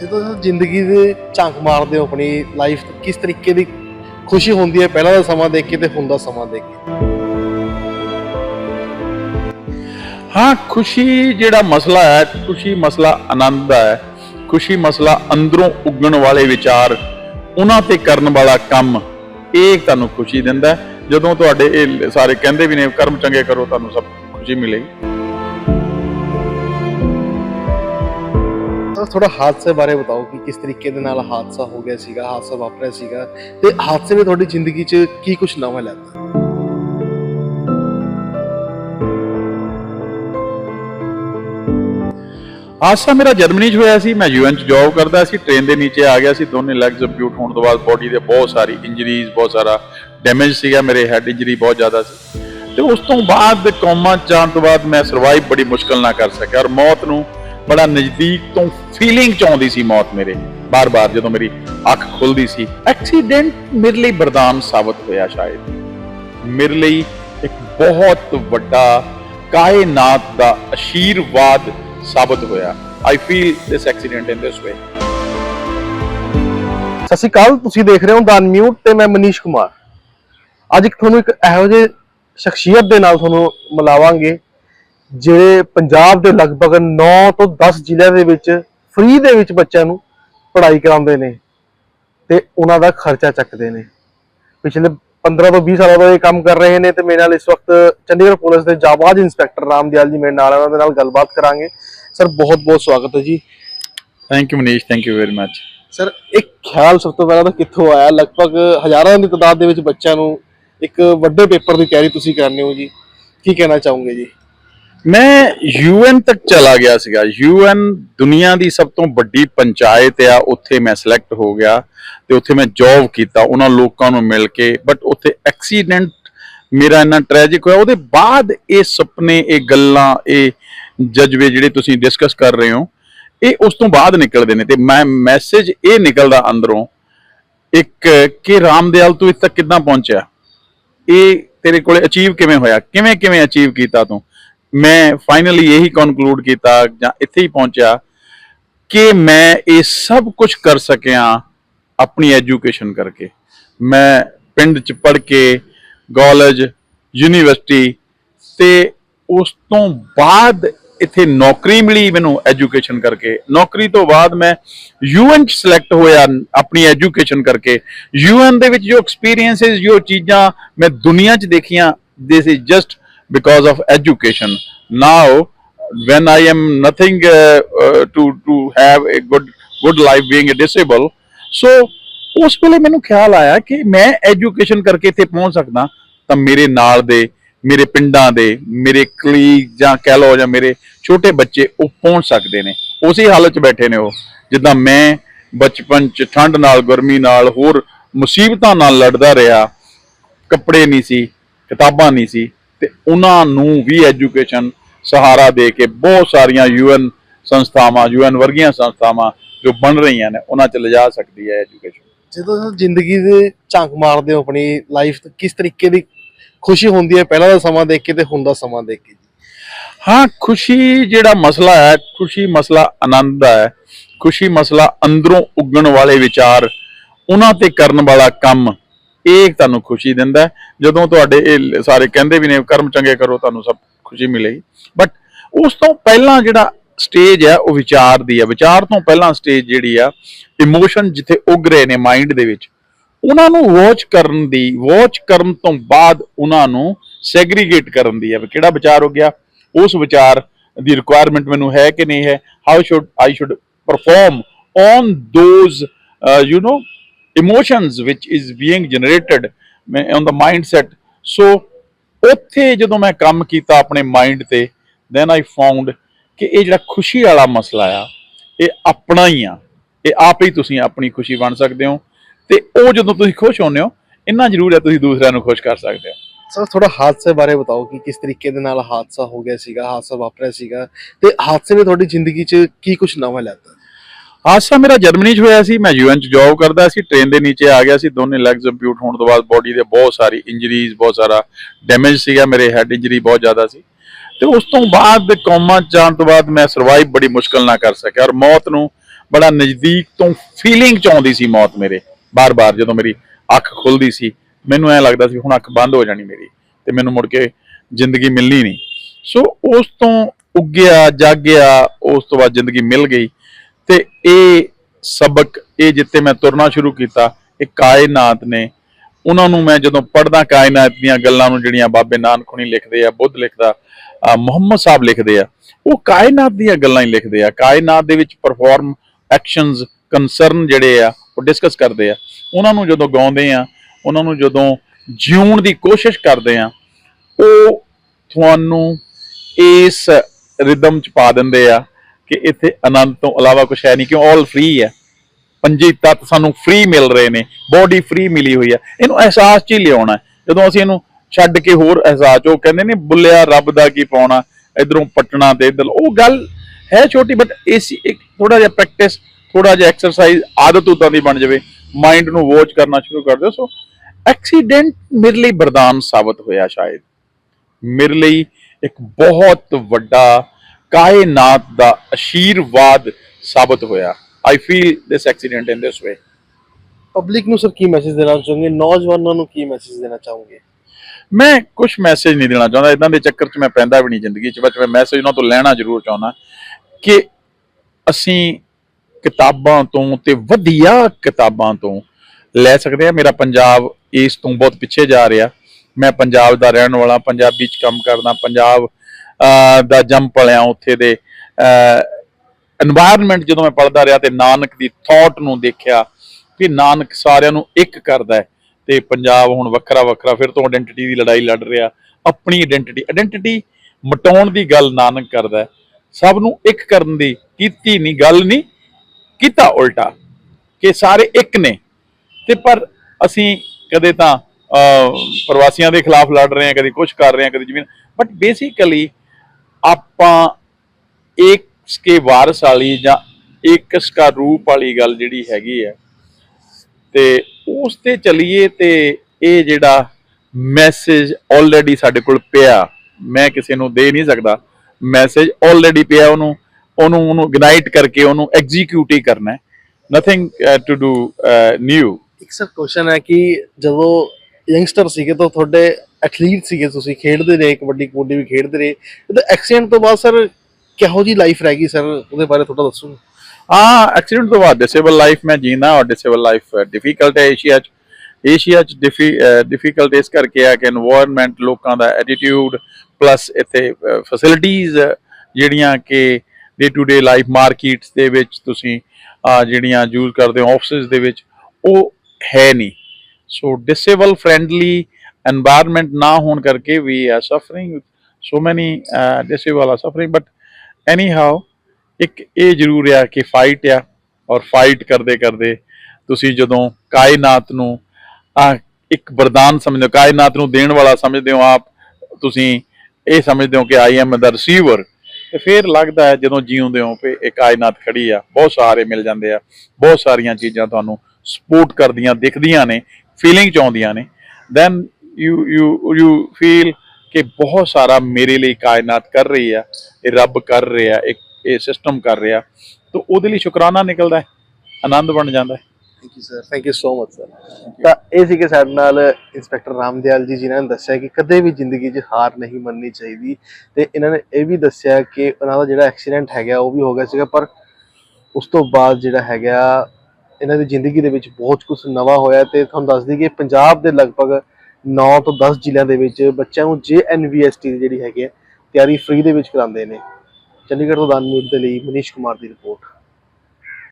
ਜਦੋਂ ਤੁਸੀਂ ਜ਼ਿੰਦਗੀ ਦੇ ਝਾਂਕ ਮਾਰਦੇ ਹੋ ਆਪਣੀ ਲਾਈਫ ਕਿਸ ਤਰੀਕੇ ਦੀ ਖੁਸ਼ੀ ਹੁੰਦੀ ਹੈ? ਪਹਿਲਾਂ ਦਾ ਸਮਾਂ ਦੇਖ ਕੇ ਤੇ ਹੁਣ ਦਾ ਸਮਾਂ ਦੇਖ ਕੇ। ਹਾਂ, ਖੁਸ਼ੀ ਜਿਹੜਾ ਮਸਲਾ ਹੈ, ਖੁਸ਼ੀ ਮਸਲਾ ਆਨੰਦ ਦਾ ਹੈ। ਖੁਸ਼ੀ ਮਸਲਾ ਅੰਦਰੋਂ ਉੱਗਣ ਵਾਲੇ ਵਿਚਾਰ, ਉਹਨਾਂ ਤੇ ਕਰਨ ਵਾਲਾ ਕੰਮ, ਇਹ ਤੁਹਾਨੂੰ ਖੁਸ਼ੀ ਦਿੰਦਾ ਜਦੋਂ ਤੁਹਾਡੇ ਇਹ ਸਾਰੇ ਕਹਿੰਦੇ ਵੀ ਨੇ, ਕਰਮ ਚੰਗੇ ਕਰੋ, ਤੁਹਾਨੂੰ ਸਭ ਖੁਸ਼ੀ ਮਿਲੇਗੀ। ਤਾਂ ਥੋੜਾ ਹਾਦਸੇ ਬਾਰੇ ਬਤਾਓ ਕਿ ਕਿਸ ਤਰੀਕੇ ਦੇ ਨਾਲ ਹਾਦਸਾ ਹੋ ਗਿਆ ਸੀਗਾ, ਹਾਦਸਾ ਵਾਪਰਿਆ ਸੀਗਾ ਤੇ ਹਾਦਸੇ ਨੇ ਤੁਹਾਡੀ ਜ਼ਿੰਦਗੀ 'ਚ ਕੀ ਕੁਝ ਨਵਾਂ ਲਿਆਤਾ ਹਾਦਸਾ ਮੇਰਾ ਜਰਮਨੀ 'ਚ ਹੋਇਆ ਸੀ, ਮੈਂ ਯੂਐਨ 'ਚ ਜੌਬ ਕਰਦਾ ਸੀ ਟ੍ਰੇਨ ਦੇ ਨੀਚੇ ਆ ਗਿਆ ਸੀ, ਦੋਨੇ ਲੈਗਸ ਅਬਿਊਟ ਹੋਣ ਤੋਂ ਬਾਅਦ ਬੋਡੀ ਦੇ ਬਹੁਤ ਸਾਰੀ ਇੰਜਰੀਜ਼ ਬਹੁਤ ਸਾਰਾ ਡੈਮੇਜ ਸੀਗਾ, ਮੇਰੇ ਹੈਡ ਇੰਜਰੀ ਬਹੁਤ ਜ਼ਿਆਦਾ ਸੀ। ਤੇ ਉਸ ਤੋਂ ਬਾਅਦ ਕੋਮਾ 'ਚ ਜਾਣ ਤੋਂ ਬਾਅਦ ਮੈਂ ਸਰਵਾਈਵ ਬੜੀ ਮੁਸ਼ਕਲ ਨਾਲ ਕਰ ਸਕਿਆ ਔਰ ਮੌਤ ਨੂੰ ਬੜਾ ਨਜ਼ਦੀਕ ਤੋਂ ਫੀਲਿੰਗ ਚ ਆਉਂਦੀ ਸੀ ਮੌਤ ਮੇਰੇ। ਬਾਰ-ਬਾਰ ਜਦੋਂ ਮੇਰੀ ਅੱਖ ਖੁੱਲਦੀ ਸੀ ਐਕਸੀਡੈਂਟ ਮੇਰੇ ਲਈ ਵਰਦਾਨ ਸਾਬਤ ਹੋਇਆ ਸ਼ਾਇਦ। ਮੇਰੇ ਲਈ ਇੱਕ ਬਹੁਤ ਵੱਡਾ ਕਾਇਨਾਤ ਦਾ ਅਸ਼ੀਰਵਾਦ ਸਾਬਤ ਹੋਇਆ। I feel this accident in this ਵੇ ਸਤਿ ਸ਼੍ਰੀ ਅਕਾਲ, ਤੁਸੀਂ ਦੇਖ ਰਹੇ ਹੋ ਦਾਨ ਮਿਊਟ ਤੇ ਮੈਂ ਮਨੀਸ਼ ਕੁਮਾਰ। ਅੱਜ ਇੱਕ ਤੁਹਾਨੂੰ ਇੱਕ ਇਹੋ ਜਿਹੇ ਸ਼ਖਸੀਅਤ ਦੇ ਨਾਲ ਤੁਹਾਨੂੰ ਮਿਲਾਵਾਂਗੇ। ਜਿਹੜੇ ਪੰਜਾਬ ਦੇ ਲਗਭਗ 9 ਤੋਂ 10 ਜ਼ਿਲ੍ਹਿਆਂ ਦੇ ਵਿੱਚ ਫ੍ਰੀ ਦੇ ਵਿੱਚ ਬੱਚਿਆਂ ਨੂੰ ਪੜ੍ਹਾਈ ਕਰਾਉਂਦੇ ਨੇ ਤੇ ਉਹਨਾਂ ਦਾ ਖਰਚਾ ਚੱਕਦੇ ਨੇ। ਪਿਛਲੇ 15 ਤੋਂ 20 ਸਾਲਾਂ ਤੋਂ ਇਹ ਕੰਮ ਕਰ ਰਹੇ ਨੇ ਤੇ ਮੇਰੇ ਨਾਲ ਇਸ ਵਕਤ ਚੰਡੀਗੜ੍ਹ ਪੁਲਿਸ ਦੇ ਜਾਬਾਜ਼ ਇੰਸਪੈਕਟਰ ਰਾਮਦਿਆਲ ਜੀ ਮੇਰੇ ਨਾਲ ਉਹਨਾਂ ਦੇ ਨਾਲ ਗੱਲਬਾਤ ਕਰਾਂਗੇ। ਸਰ ਬਹੁਤ ਬਹੁਤ ਸਵਾਗਤ ਹੈ ਜੀ। Thank you Manish thank you very much sir ਇੱਕ ਖਿਆਲ ਸਭ ਤੋਂ ਪਹਿਲਾਂ ਤਾਂ ਕਿੱਥੋਂ ਆਇਆ? ਲਗਭਗ ਹਜ਼ਾਰਾਂ ਦੀ ਤਾਦਾਦ ਦੇ ਵਿੱਚ ਬੱਚਿਆਂ ਨੂੰ ਇੱਕ ਵੱਡੇ ਪੇਪਰ ਦੀ ਤਿਆਰੀ ਤੁਸੀਂ ਕਰਨੇ ਹੋ ਜੀ। ਕੀ ਕਹਿਣਾ ਚਾਹੋਗੇ ਜੀ? ਮੈਂ ਯੂਐਨ ਤੱਕ ਚਲਾ ਗਿਆ ਸੀਗਾ। ਯੂਐਨ ਦੁਨੀਆ ਦੀ ਸਭ ਤੋਂ ਵੱਡੀ ਪੰਚਾਇਤ ਆ, ਉੱਥੇ ਮੈਂ ਸਿਲੈਕਟ ਹੋ ਗਿਆ ਤੇ ਉੱਥੇ ਮੈਂ ਜੌਬ ਕੀਤਾ, ਉਹਨਾਂ ਲੋਕਾਂ ਨੂੰ ਮਿਲ ਕੇ। ਬਟ ਉੱਥੇ ਐਕਸੀਡੈਂਟ ਮੇਰਾ ਇੰਨਾ ਟ੍ਰੈਜਿਕ ਹੋਇਆ। ਉਹਦੇ ਬਾਅਦ ਇਹ ਸੁਪਨੇ, ਇਹ ਗੱਲਾਂ, ਇਹ ਜਜ਼ਬੇ ਜਿਹੜੇ ਤੁਸੀਂ ਡਿਸਕਸ ਕਰ ਰਹੇ ਹੋ, ਇਹ ਉਸ ਤੋਂ ਬਾਅਦ ਨਿਕਲਦੇ ਨੇ ਤੇ ਮੈਂ ਮੈਸੇਜ ਇਹ ਨਿਕਲਦਾ ਅੰਦਰੋਂ ਇੱਕ ਕਿ ਰਾਮਦਿਆਲ ਤੂੰ ਇੱਥੇ ਤੱਕ ਕਿੱਦਾਂ ਪਹੁੰਚਿਆ? ਇਹ ਤੇਰੇ ਕੋਲੇ ਅਚੀਵ ਕਿਵੇਂ ਹੋਇਆ? ਕਿਵੇਂ ਕਿਵੇਂ ਅਚੀਵ ਕੀਤਾ ਤੂੰ? ਮੈਂ ਫਾਈਨਲੀ ਇਹੀ ਕਨਕਲੂਡ ਕੀਤਾ ਜਾਂ ਇੱਥੇ ਹੀ ਪਹੁੰਚਿਆ ਕਿ ਮੈਂ ਇਹ ਸਭ ਕੁਝ ਕਰ ਸਕਿਆ ਆਪਣੀ ਐਜੂਕੇਸ਼ਨ ਕਰਕੇ। ਮੈਂ ਪਿੰਡ ਚ ਪੜ੍ਹ ਕੇ ਕਾਲਜ ਯੂਨੀਵਰਸਿਟੀ ਤੇ ਉਸ ਤੋਂ ਬਾਅਦ ਇੱਥੇ ਨੌਕਰੀ ਮਿਲੀ ਮੈਨੂੰ ਐਜੂਕੇਸ਼ਨ ਕਰਕੇ। ਨੌਕਰੀ ਤੋਂ ਬਾਅਦ ਮੈਂ ਯੂਐਨ ਚ ਸਿਲੈਕਟ ਹੋਇਆ ਆਪਣੀ ਐਜੂਕੇਸ਼ਨ ਕਰਕੇ। ਯੂਐਨ ਦੇ ਵਿੱਚ ਜੋ ਐਕਸਪੀਰੀਐਂਸਸ ਜੋ ਚੀਜ਼ਾਂ ਮੈਂ ਦੁਨੀਆ ਚ ਦੇਖੀਆਂ this is just because of education. Now when i am nothing uh, uh, to to have a good good life being a disabled so ਉਸ ਵੇਲੇ ਮੈਨੂੰ ਖਿਆਲ ਆਇਆ ਕਿ ਮੈਂ ਐਜੂਕੇਸ਼ਨ ਕਰਕੇ ਇੱਥੇ ਪਹੁੰਚ ਸਕਦਾ ਤਾਂ ਮੇਰੇ ਨਾਲ ਦੇ ਮੇਰੇ ਪਿੰਡਾਂ ਦੇ ਮੇਰੇ ਕਲੀਗ ਜਾਂ ਕਹਿ ਲਓ ਜਾਂ ਮੇਰੇ ਛੋਟੇ ਬੱਚੇ ਉਹ ਪਹੁੰਚ ਸਕਦੇ ਨੇ ਉਸੇ ਹਾਲਤ 'ਚ ਬੈਠੇ ਨੇ ਉਹ ਜਿੱਦਾਂ ਮੈਂ ਬਚਪਨ 'ਚ ਠੰਡ ਨਾਲ ਗਰਮੀ ਨਾਲ ਹੋਰ ਮੁਸੀਬਤਾਂ ਨਾਲ ਲੜਦਾ ਰਿਹਾ ਕੱਪੜੇ ਨਹੀਂ ਸੀ ਕਿਤਾਬਾਂ ਨਹੀਂ ਸੀ ਤੇ ਉਹਨਾਂ ਨੂੰ ਵੀ ਐਜੂਕੇਸ਼ਨ ਸਹਾਰਾ ਦੇ ਕੇ ਬਹੁਤ ਸਾਰੀਆਂ ਯੂਐਨ ਸੰਸਥਾਵਾਂ ਯੂਐਨ ਵਰਗੀਆਂ ਸੰਸਥਾਵਾਂ ਜੋ ਬਣ ਰਹੀਆਂ ਨੇ ਉਹਨਾਂ 'ਚ ਲਿਜਾ ਸਕਦੀ ਹੈ ਐਜੂਕੇਸ਼ਨ ਜਦੋਂ ਤੁਸੀਂ ਜ਼ਿੰਦਗੀ ਦੇ ਝਾਂਕ ਮਾਰਦੇ ਹੋ ਆਪਣੀ ਲਾਈਫ ਕਿਸ ਤਰੀਕੇ ਦੀ ਖੁਸ਼ੀ ਹੁੰਦੀ ਹੈ ਪਹਿਲਾਂ ਦਾ ਸਮਾਂ ਦੇਖ ਕੇ ਤੇ ਹੁਣ ਦਾ ਸਮਾਂ ਦੇਖ ਕੇ ਹਾਂ ਖੁਸ਼ੀ ਜਿਹੜਾ ਮਸਲਾ ਹੈ ਖੁਸ਼ੀ ਮਸਲਾ ਆਨੰਦ ਦਾ ਹੈ। ਖੁਸ਼ੀ ਮਸਲਾ ਅੰਦਰੋਂ ਉੱਗਣ ਵਾਲੇ ਵਿਚਾਰ ਉਹਨਾਂ ਤੇ ਕਰਨ ਵਾਲਾ ਕੰਮ ਇਹ ਤੁਹਾਨੂੰ ਖੁਸ਼ੀ ਦਿੰਦਾ ਜਦੋਂ ਤੁਹਾਡੇ ਇਹ ਸਾਰੇ ਕਹਿੰਦੇ ਵੀ ਨੇ, ਕਰਮ ਚੰਗੇ ਕਰੋ, ਤੁਹਾਨੂੰ ਸਭ ਖੁਸ਼ੀ ਮਿਲੇਗੀ। ਬਟ ਉਸ ਤੋਂ ਪਹਿਲਾਂ ਜਿਹੜਾ ਸਟੇਜ ਹੈ, ਉਹ ਵਿਚਾਰ ਦੀ ਹੈ। ਵਿਚਾਰ ਤੋਂ ਪਹਿਲਾਂ ਸਟੇਜ ਜਿਹੜੀ ਆ ਇਮੋਸ਼ਨ ਜਿੱਥੇ ਉੱਗ ਰਹੇ ਨੇ ਮਾਈਂਡ ਦੇ ਵਿੱਚ, ਉਹਨਾਂ ਨੂੰ ਵਾਚ ਕਰਨ ਦੀ ਵਾਚ ਕਰਨ ਤੋਂ ਬਾਅਦ ਉਹਨਾਂ ਨੂੰ ਸੈਗਰੀਗੇਟ ਕਰਨ ਦੀ ਹੈ। ਵੀ ਕਿਹੜਾ ਵਿਚਾਰ ਹੋ ਗਿਆ? ਉਸ ਵਿਚਾਰ ਦੀ ਰਿਕੁਆਇਰਮੈਂਟ ਮੈਨੂੰ ਹੈ ਕਿ ਨਹੀਂ ਹੈ? How should I should perform on those you know emotions which is being generated, ਮੈਂ- on the mindset. So, ਉੱਥੇ ਜਦੋਂ ਮੈਂ ਕੰਮ ਕੀਤਾ ਆਪਣੇ ਮਾਈਂਡ ਤੇ ਦੈਨ ਆਈ ਫਾਊਂਡ ਕਿ ਇਹ ਜਿਹੜਾ ਖੁਸ਼ੀ ਵਾਲਾ ਮਸਲਾ ਆ, ਇਹ ਆਪਣਾ ਹੀ ਆ। ਇਹ ਆਪ ਹੀ ਤੁਸੀਂ ਆਪਣੀ ਖੁਸ਼ੀ ਬਣ ਸਕਦੇ ਹੋ ਤੇ ਉਹ ਜਦੋਂ ਤੁਸੀਂ ਖੁਸ਼ ਹੁੰਦੇ ਹੋ, ਇੰਨਾ ਜ਼ਰੂਰ ਹੈ ਤੁਸੀਂ ਦੂਸਰਿਆਂ ਨੂੰ ਖੁਸ਼ ਕਰ ਸਕਦੇ ਹੋ। ਸਰ ਥੋੜਾ ਹਾਦਸੇ ਬਾਰੇ ਬਤਾਓ ਕਿ ਕਿਸ ਤਰੀਕੇ ਦੇ ਨਾਲ ਹਾਦਸਾ ਹੋ ਗਿਆ ਸੀਗਾ, ਹਾਦਸਾ ਵਾਪਰਿਆ ਸੀਗਾ ਤੇ ਹਾਦਸੇ ਨੇ ਤੁਹਾਡੀ ਜ਼ਿੰਦਗੀ 'ਚ ਕੀ ਕੁਝ ਨਵਾਂ ਲਿਆਤਾ? ਹਾਦਸਾ ਮੇਰਾ ਜਰਮਨੀ 'ਚ ਹੋਇਆ ਸੀ, ਮੈਂ ਯੂਐਨ 'ਚ ਜੌਬ ਕਰਦਾ ਸੀ ਟ੍ਰੇਨ ਦੇ ਨੀਚੇ ਆ ਗਿਆ ਸੀ, ਦੋਨੇ ਲੈਗਸ ਅਬਿਊਟ ਹੋਣ ਤੋਂ ਬਾਅਦ ਬੋਡੀ ਦੇ ਬਹੁਤ ਸਾਰੀ ਇੰਜਰੀਜ਼ ਬਹੁਤ ਸਾਰਾ ਡੈਮੇਜ ਸੀਗਾ, ਮੇਰੇ ਹੈਡ ਇੰਜਰੀ ਬਹੁਤ ਜ਼ਿਆਦਾ ਸੀ। ਤੇ ਉਸ ਤੋਂ ਬਾਅਦ ਕੋਮਾ 'ਚ ਜਾਣ ਤੋਂ ਬਾਅਦ ਮੈਂ ਸਰਵਾਈਵ ਬੜੀ ਮੁਸ਼ਕਲ ਨਾਲ ਕਰ ਸਕਿਆ ਔਰ ਮੌਤ ਨੂੰ ਬੜਾ ਨਜ਼ਦੀਕ ਤੋਂ ਫੀਲਿੰਗ ਚ ਆਉਂਦੀ ਸੀ ਮੌਤ ਮੇਰੇ। ਬਾਰ-ਬਾਰ ਜਦੋਂ ਮੇਰੀ ਅੱਖ ਖੁੱਲਦੀ ਸੀ, ਮੈਨੂੰ ਐ ਲੱਗਦਾ ਸੀ, ਹੁਣ ਅੱਖ ਬੰਦ ਹੋ ਜਾਣੀ ਮੇਰੀ ਤੇ ਮੈਨੂੰ ਮੁੜ ਕੇ ਜ਼ਿੰਦਗੀ ਮਿਲਣੀ ਨਹੀਂ। ਸੋ ਉਸ ਤੋਂ ਉੱਗਿਆ, ਜਾਗਿਆ, ਉਸ ਤੋਂ ਬਾਅਦ ਜ਼ਿੰਦਗੀ ਮਿਲ ਗਈ। ਤੇ ਇਹ ਸਬਕ, ਇਹ ਜਿੱਤੇ ਮੈਂ ਤੁਰਨਾ ਸ਼ੁਰੂ ਕੀਤਾ, ਇਹ ਕਾਇਨਾਤ ਨੇ। ਉਹਨਾਂ ਨੂੰ ਮੈਂ ਜਦੋਂ ਪੜਦਾ ਕਾਇਨਾਤ ਦੀਆਂ ਗੱਲਾਂ ਨੂੰ ਜਿਹੜੀਆਂ ਬਾਬੇ ਨਾਨਕ ਹੁਣੀ ਲਿਖਦੇ ਆ, ਬੁੱਧ ਲਿਖਦਾ ਮੁਹੰਮਦ ਸਾਹਿਬ ਲਿਖਦੇ ਆ, ਉਹ ਕਾਇਨਾਤ ਦੀਆਂ ਗੱਲਾਂ ਹੀ ਲਿਖਦੇ ਆ। ਕਾਇਨਾਤ ਦੇ ਵਿੱਚ ਪਰਫਾਰਮ ਐਕਸ਼ਨਸ ਕਨਸਰਨ ਜਿਹੜੇ ਆ, ਉਹ ਡਿਸਕਸ ਕਰਦੇ ਆ। ਉਹਨਾਂ ਨੂੰ ਜਦੋਂ ਗਾਉਂਦੇ ਆ, ਉਹਨਾਂ ਨੂੰ ਜਦੋਂ ਜਿਉਣ ਦੀ ਕੋਸ਼ਿਸ਼ ਕਰਦੇ ਆ, ਉਹ ਤੁਹਾਨੂੰ ਇਸ ਰਿਦਮ ਚ ਪਾ ਦਿੰਦੇ ਆ। ਕਿ ਇੱਥੇ ਆਨੰਦ ਤੋਂ ਇਲਾਵਾ ਕੁਝ ਹੈ ਨਹੀਂ ਕਿਉਂ? ਆਲ ਫ੍ਰੀ ਹੈ। ਪੰਜੀ ਤੱਤ ਸਾਨੂੰ ਫ੍ਰੀ ਮਿਲ ਰਹੇ ਨੇ। ਬੋਡੀ ਫ੍ਰੀ ਮਿਲੀ ਹੋਈ ਹੈ। ਇਹਨੂੰ ਅਹਿਸਾਸ ਚ ਹੀ ਲਿਆਉਣਾ ਜਦੋਂ ਅਸੀਂ ਇਹਨੂੰ ਛੱਡ ਕੇ ਹੋਰ ਅਹਿਸਾਸ 'ਚ, ਉਹ ਕਹਿੰਦੇ ਨੇ ਬੁੱਲਿਆ ਰੱਬ ਦਾ ਕੀ ਪਾਉਣਾ? ਇਧਰੋਂ ਪਟਣਾ ਤੇ ਇਧਰ। ਉਹ ਗੱਲ ਹੈ ਛੋਟੀ ਬਟ ਇਸ ਇੱਕ ਥੋੜਾ ਜਿਹਾ ਪ੍ਰੈਕਟਿਸ ਥੋੜਾ ਜਿਹਾ ਐਕਸਰਸਾਈਜ਼ ਆਦਤ ਉਦਾਂ ਦੀ ਬਣ ਜਾਵੇ। ਮਾਈਂਡ ਨੂੰ ਵੋਚ ਕਰਨਾ ਸ਼ੁਰੂ ਕਰ ਦਿਓ। ਸੋ ਐਕਸੀਡੈਂਟ ਮੇਰੇ ਲਈ ਵਰਦਾਨ ਸਾਬਤ ਹੋਇਆ ਸ਼ਾਇਦ। ਮੇਰੇ ਲਈ ਇੱਕ ਬਹੁਤ ਵੱਡਾ ਕਾਇਨਾਤ ਦਾ ਅਸ਼ੀਰਵਾਦ ਸਾਬਤ ਹੋਇਆ। I feel this accident in this way public ਨੂੰ ਸਰ ਕੀ ਮੈਸੇਜ ਦੇਣਾ ਚਾਹੋਗੇ? ਨੌਜਵਾਨਾਂ ਨੂੰ ਕੀ ਮੈਸੇਜ ਦੇਣਾ ਚਾਹੋਗੇ? ਮੈਂ ਕੁਝ ਮੈਸੇਜ ਨਹੀਂ ਦੇਣਾ ਚਾਹੁੰਦਾ। ਇਦਾਂ ਦੇ ਚੱਕਰ 'ਚ ਮੈਂ ਪੈਂਦਾ ਵੀ ਨਹੀਂ ਜ਼ਿੰਦਗੀ 'ਚ। ਬਟ ਮੈਂ ਮੈਸੇਜ ਉਹਨਾਂ ਤੋਂ ਲੈਣਾ ਜ਼ਰੂਰ ਚਾਹੁੰਦਾ ਕਿ ਅਸੀਂ ਕਿਤਾਬਾਂ ਤੋਂ ਤੇ ਵਧੀਆ ਕਿਤਾਬਾਂ ਤੋਂ ਲੈ ਸਕਦੇ ਆ ਮੇਰਾ ਪੰਜਾਬ ਇਸ ਤੋਂ ਬਹੁਤ ਪਿੱਛੇ ਜਾ ਰਿਹਾ। ਮੈਂ ਪੰਜਾਬ ਦਾ ਰਹਿਣ ਵਾਲਾ ਪੰਜਾਬੀ 'ਚ ਕੰਮ ਕਰਦਾ ਪੰਜਾਬ ਦਾ ਜੰਮ ਪਲਿਆ ਉੱਥੇ ਦੇ এনवायरमेंट ਜਦੋਂ ਮੈਂ ਪੜਦਾ ਰਿਹਾ ਤੇ ਨਾਨਕ ਦੀ ਥੋਟ ਨੂੰ ਦੇਖਿਆ ਕਿ ਨਾਨਕ ਸਾਰਿਆਂ ਨੂੰ ਇੱਕ ਕਰਦਾ ਹੈ ਤੇ ਪੰਜਾਬ ਹੁਣ ਵੱਖਰਾ ਵੱਖਰਾ, ਫਿਰ ਤੋਂ ਆਇਡੈਂਟੀਟੀ ਦੀ ਲੜਾਈ ਲੜ ਰਿਹਾ, ਆਪਣੀ ਆਇਡੈਂਟੀਟੀ ਆਇਡੈਂਟੀਟੀ ਮਟਾਉਣ ਦੀ ਗੱਲ ਨਾਨਕ ਕਰਦਾ ਸਭ ਨੂੰ ਇੱਕ ਕਰਨ ਦੀ ਕੀਤੀ ਨਹੀਂ, ਗੱਲ ਨਹੀਂ, ਕੀਤਾ ਉਲਟਾ ਕਿ ਸਾਰੇ ਇੱਕ ਨੇ। ਤੇ ਪਰ ਅਸੀਂ ਕਦੇ ਤਾਂ ਪ੍ਰਵਾਸੀਆਂ ਦੇ ਖਿਲਾਫ ਲੜ ਰਹੇ ਹਾਂ, ਕਦੇ ਕੁਝ ਕਰ ਰਹੇ ਹਾਂ, ਕਦੇ ਜ਼ਮੀਨ ਬਟ ਬੇਸਿਕਲੀ ਆਪਾਂ ਇੱਕ ਕੇ ਵਾਰਸ ਵਾਲੀ ਜਾਂ ਏਕਸ ਕਾ ਰੂਪ ਵਾਲੀ ਗੱਲ ਜਿਹੜੀ ਹੈਗੀ ਹੈ, ਤੇ ਉਸ ਤੇ ਚਲੀਏ ਤੇ ਇਹ ਜਿਹੜਾ ਮੈਸੇਜ ਆਲਰੇਡੀ ਸਾਡੇ ਕੋਲ ਪਿਆ, ਮੈਂ ਕਿਸੇ ਨੂੰ ਦੇ ਨਹੀਂ ਸਕਦਾ। ਮੈਸੇਜ ਆਲਰੇਡੀ ਪਿਆ ਉਹਨੂੰ ਉਹਨੂੰ ਉਹਨੂੰ ਇਗਨਾਈਟ ਕਰਕੇ ਉਹਨੂੰ ਐਗਜ਼ੀਕਿਊਟ ਹੀ ਕਰਨਾ ਹੈ। ਨਥਿੰਗ ਟੂ ਡੂ ਨਿਊ ਇੱਕ ਸਰ ਕੁਐਸਚਨ ਹੈ ਕਿ ਜਦੋਂ ਯੰਗਸਟਰ ਸੀਗੇ ਤਾਂ ਤੁਹਾਡੇ ਐਥਲੀਟ ਸੀਗੇ ਤੁਸੀਂ, ਖੇਡਦੇ ਰਹੇ, ਕਬੱਡੀ ਕਬੱਡੀ ਵੀ ਖੇਡਦੇ ਰਹੇ। ਤੇ ਐਕਸੀਡੈਂਟ ਤੋਂ ਬਾਅਦ ਸਰ ਕਿਹੋ ਜੀ ਲਾਈਫ ਰਹਿ ਗਈ ਸਰ ਉਹਦੇ ਬਾਰੇ ਥੋੜਾ ਦੱਸੋ। ਹਾਂ ਐਕਸੀਡੈਂਟ ਤੋਂ ਬਾਅਦ ਡਿਸੇਬਲ ਲਾਈਫ ਮੈਂ ਜੀਣਾ ਔਰ ਡਿਸੇਬਲ ਲਾਈਫ ਡਿਫਿਕਲਟ ਹੈ ਏਸ਼ੀਆ 'ਚ। ਏਸ਼ੀਆ 'ਚ ਡਿਫਿਕਲਟ ਇਸ ਕਰਕੇ ਆ ਕਿ এনवायरमेंट ਲੋਕਾਂ ਦਾ ਐਟੀਟਿਊਡ ਪਲੱਸ ਇੱਥੇ ਫੈਸਿਲਿਟੀਆਂ ਜਿਹੜੀਆਂ ਕਿ day to day life markets ਦੇ ਵਿੱਚ ਤੁਸੀਂ ਜਿਹੜੀਆਂ ਯੂਜ਼ ਕਰਦੇ ਹੋ ਆਫਿਸਸ ਦੇ ਵਿੱਚ, ਉਹ ਹੈ ਨਹੀਂ। So disable friendly environment na hon karke we are suffering so many uh, disable are suffering but anyhow ਇੱਕ ਇਹ ਜ਼ਰੂਰ ਆ ਕਿ ਫਾਈਟ ਆ ਔਰ ਫਾਈਟ ਕਰਦੇ ਕਰਦੇ ਤੁਸੀਂ ਜਦੋਂ ਕਾਇਨਾਤ ਨੂੰ ਇੱਕ ਵਰਦਾਨ ਸਮਝਦੇ ਹੋ ਕਾਇਨਾਤ ਨੂੰ ਦੇਣ ਵਾਲਾ ਸਮਝਦੇ ਹੋ ਆਪ ਤੁਸੀਂ ਇਹ ਸਮਝਦੇ ਹੋ ਕਿ ਆਈ ਐਮ ਦਾ ਰਿਸੀਵਰ ਤੇ ਫਿਰ ਲੱਗਦਾ ਹੈ ਜਦੋਂ ਜੀਉਂਦੇ ਹੋ ਕਿ ਇਹ ਕਾਇਨਾਤ ਖੜੀ ਆ ਬਹੁਤ ਸਾਰੇ ਮਿਲ ਜਾਂਦੇ ਆ ਬਹੁਤ ਸਾਰੀਆਂ ਚੀਜ਼ਾਂ ਤੁਹਾਨੂੰ ਸਪੋਰਟ ਕਰਦੀਆਂ ਦਿਖਦੀਆਂ ਨੇ ਫੀਲਿੰਗ ਚ ਆਉਂਦੀਆਂ ਨੇ। Then you you you feel ਕਿ ਬਹੁਤ ਸਾਰਾ ਮੇਰੇ ਲਈ ਕਾਇਨਾਤ ਕਰ ਰਹੀ ਆ ਇਹ ਰੱਬ ਕਰ ਰਿਹਾ ਇੱਕ ਇਹ ਸਿਸਟਮ ਕਰ ਰਿਹਾ ਤਾਂ ਉਹਦੇ ਲਈ ਸ਼ੁਕਰਾਨਾ ਨਿਕਲਦਾ ਹੈ ਆਨੰਦ ਬਣ ਜਾਂਦਾ ਹੈ thank you sir thank you so much sir ਤਾਂ ਇਹ ਸੀ ਕਿ ਸਾਡੇ ਨਾਲ ਇੰਸਪੈਕਟਰ ਰਾਮਦਿਆਲ ਜੀ ਜਿਨ੍ਹਾਂ ਨੇ ਦੱਸਿਆ ਕਿ ਕਦੇ ਵੀ ਜ਼ਿੰਦਗੀ 'ਚ ਹਾਰ ਨਹੀਂ ਮੰਨਣੀ ਚਾਹੀਦੀ ਤੇ ਇਹਨਾਂ ਨੇ ਇਹ ਵੀ ਦੱਸਿਆ ਕਿ ਉਹਨਾਂ ਦਾ ਜਿਹੜਾ ਐਕਸੀਡੈਂਟ ਹੈਗਾ ਉਹ ਵੀ ਹੋ ਗਿਆ ਸੀਗਾ ਪਰ ਉਸ ਤੋਂ ਬਾਅਦ ਜਿਹੜਾ ਹੈਗਾ ਇਹਨਾਂ ਦੀ ਜ਼ਿੰਦਗੀ ਦੇ ਵਿੱਚ ਬਹੁਤ ਕੁਝ ਨਵਾਂ ਹੋਇਆ ਤੇ ਤੁਹਾਨੂੰ ਦੱਸ ਦਈਏ ਕਿ ਪੰਜਾਬ ਦੇ ਲਗਭਗ 9 ਤੋਂ 10 ਜ਼ਿਲ੍ਹਿਆਂ ਦੇ ਵਿੱਚ ਬੱਚਿਆਂ ਨੂੰ ਜੇਐਨਵੀਐਸਟੀ ਦੀ ਜਿਹੜੀ ਹੈਗੀ ਹੈ ਤਿਆਰੀ ਫ੍ਰੀ ਦੇ ਵਿੱਚ ਕਰਾਉਂਦੇ ਨੇ। ਚੰਡੀਗੜ੍ਹ ਤੋਂ ਦਾਨ ਮਿਊਟ ਦੇ ਲਈ ਮਨੀਸ਼ ਕੁਮਾਰ ਦੀ ਰਿਪੋਰਟ